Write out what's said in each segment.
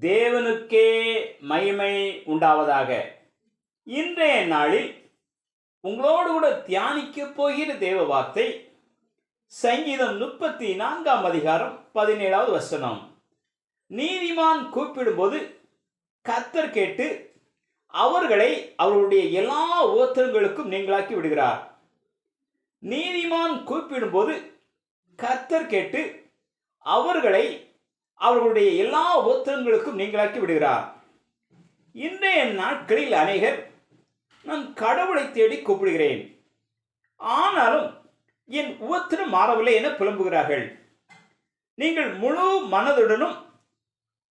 தேவனுக்கே மகிமை உண்டாவதாக. இன்றைய நாளில் உங்களோடு கூட தியானிக்க போகிற தேவ வார்த்தை சங்கீதம் முப்பத்தி நான்காம் அதிகாரம் பதினேழாவது வசனம். நீதிமான் கூப்பிடும்போது கத்தர் கேட்டு அவர்களை அவர்களுடைய எல்லா ஓத்தங்களுக்கும் நீங்களாக்கி விடுகிறார். நீதிமான் கூப்பிடும்போது கர்த்தர் கேட்டு அவர்களை அவர்களுடைய எல்லா ஓத்திரங்களுக்கும் நீங்களாக்கி விடுகிறார். இன்றைய நாட்களில் அநேகர் நான் கடவுளை தேடி கூப்பிடுகிறேன். ஆனாலும் என் உபத்திரம் மாறவில்லை என புலம்புகிறார்கள். நீங்கள் முழு மனதுடனும்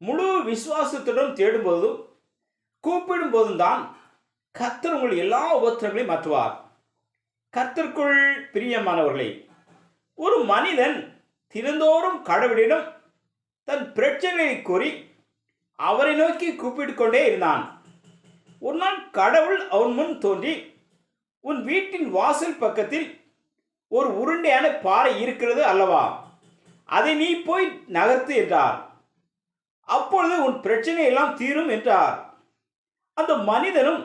முழு விசுவாசத்துடன் தேடும்போதும் கூப்பிடும் போதும் தான் கர்த்தர் உங்கள் எல்லா உபத்திரங்களையும் மாற்றுவார். கர்த்தருக்குள் பிரியமானவர்களே ஒரு மனிதன் தினந்தோறும் கடவுளிடம் தன் பிரச்சனையை கூறி அவரை நோக்கி கூப்பிட்டு கொண்டே இருந்தான். ஒரு நாள் கடவுள் அவன் முன் தோன்றி உன் வீட்டின் வாசல் பக்கத்தில் ஒரு உருண்டையான பாறை இருக்கிறது அல்லவா? அதை நீ போய் நகர்த்து என்றார். அப்பொழுது உன் பிரச்சனை எல்லாம் தீரும் என்றார். அந்த மனிதனும்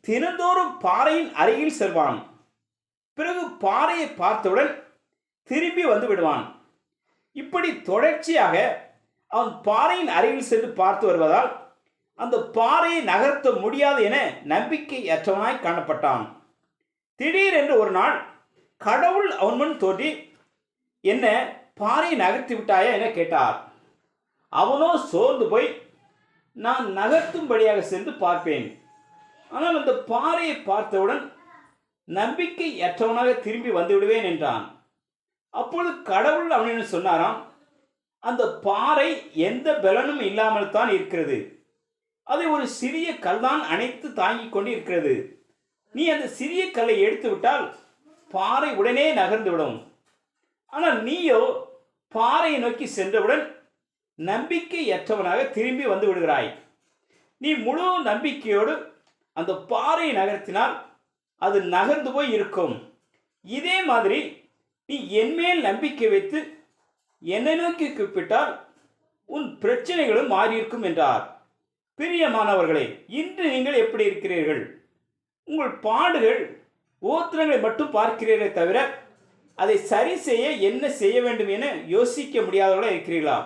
தினந்தோறும் பாறையின் அருகில் செல்வான். பிறகு பாறையை பார்த்தவுடன் திரும்பி வந்து விடுவான். இப்படி தொடர்ச்சியாக அவன் பாறையின் அருகில் சென்று பார்த்து வருவதால் அந்த பாறையை நகர்த்த முடியாது என நம்பிக்கையற்றவனாய் காணப்பட்டான். திடீரென்று ஒரு நாள் கடவுள் அவன் முன் தோன்றி என்ன பாறையை நகர்த்தி விட்டாயா? என கேட்டார். அவனோ சோர்ந்து போய் நான் நகர்த்தும்படியாக சென்று பார்ப்பேன். ஆனால் அந்த பாறையை பார்த்தவுடன் நம்பிக்கையற்றவனாக திரும்பி வந்து விடுவேன் என்றான். அப்பொழுது கடவுள் அப்படின்னு சொன்னாராம்? அந்த பாறை எந்த பலனும் இல்லாமல் தான் இருக்கிறது. அதை ஒரு சிறிய கல்தான் அணைத்து தாங்கிக் கொண்டு இருக்கிறது. நீ அந்த சிறிய கல்லை எடுத்து விட்டால் பாறை உடனே நகர்ந்து விடும். ஆனால் நீயோ பாறையை நோக்கி சென்றவுடன் நம்பிக்கையற்றவனாக திரும்பி வந்து விடுகிறாய். நீ முழு நம்பிக்கையோடு அந்த பாறையை நகர்த்தினால் அது நகர்ந்து போய் இருக்கும். இதே மாதிரி நீ என்மேல் நம்பிக்கை வைத்து என்னை நோக்கி கூப்பிட்டால் உன் பிரச்சனைகளும் மாறியிருக்கும் என்றார். பிரியமானவர்களே இன்று நீங்கள் எப்படி இருக்கிறீர்கள்? உங்கள் பாடுகள் ஓத்திரங்களை மட்டும் பார்க்கிறீர்களே தவிர அதை சரி செய்ய என்ன செய்ய வேண்டும் என யோசிக்க முடியாதவர்களாக இருக்கிறீர்களா?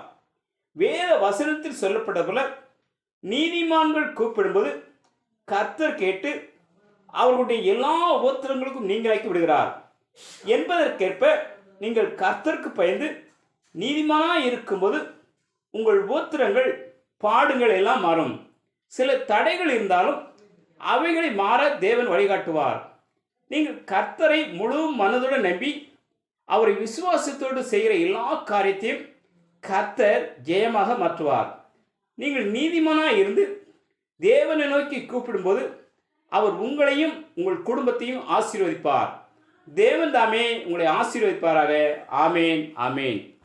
வேத வசனத்தில் சொல்லப்பட்ட போல நீதிமான்கள் கூப்பிடும்போது கர்த்தர் கேட்டு அவர்களுடைய எல்லா ஓத்திரங்களுக்கும் நீங்களாக்கி விடுகிறார். என்பதற்கேற்ப நீங்கள் கர்த்தருக்கு பயந்து நீதிமானாக இருக்கும்போது உங்கள் ஓத்திரங்கள் பாடுங்கள் எல்லாம் மாறும். சில தடைகள் இருந்தாலும் அவைகளை மாற தேவன் வழிகாட்டுவார். நீங்கள் கர்த்தரை முழு மனதுடன் நம்பி அவரை விசுவாசத்தோடு செய்கிற எல்லா காரியத்தையும் கர்த்தர் ஜெயமாக மாற்றுவார். நீங்கள் நீதிமானாக இருந்து தேவனை நோக்கி கூப்பிடும்போது அவர் உங்களையும் உங்கள் குடும்பத்தையும் ஆசீர்வதிப்பார். தேவன் தாமே உங்களை ஆசீர்வதிப்பாராக. ஆமேன் ஆமேன்.